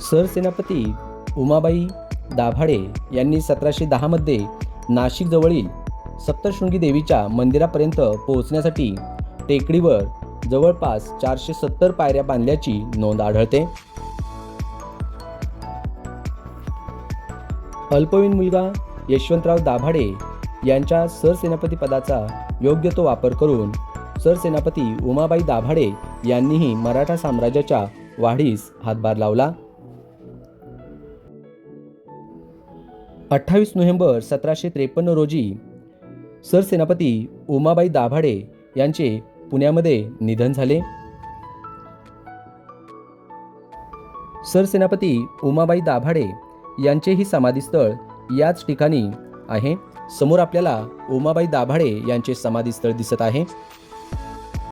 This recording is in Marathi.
सरसेनापती उमाबाई दाभाडे यांनी सतराशे दहामध्ये नाशिकजवळील सप्तशृंगी देवीच्या मंदिरापर्यंत पोहोचण्यासाठी टेकडीवर जवळपास चारशे सत्तर पायऱ्या बांधल्याची नोंद आढळते. अल्पवयीन मुलगा यशवंतराव दाभाडे यांच्या सरसेनापती पदाचा योग्य तो वापर करून सरसेनापती उमाबाई दाभाडे यांनीही मराठा साम्राज्याच्या वाढीस हातभार लावला. अठ्ठावीस नोव्हेंबर सतराशे त्रेपन्न रोजी सरसेनापती उमाबाई दाभाडे यांचे पुण्यामध्ये निधन झाले. सरसेनापती उमाबाई दाभाडे यांचेही समाधीस्थळ याच ठिकाणी आहे. समोर आपल्याला उमाबाई दाभाडे यांचे समाधीस्थळ दिसत आहे.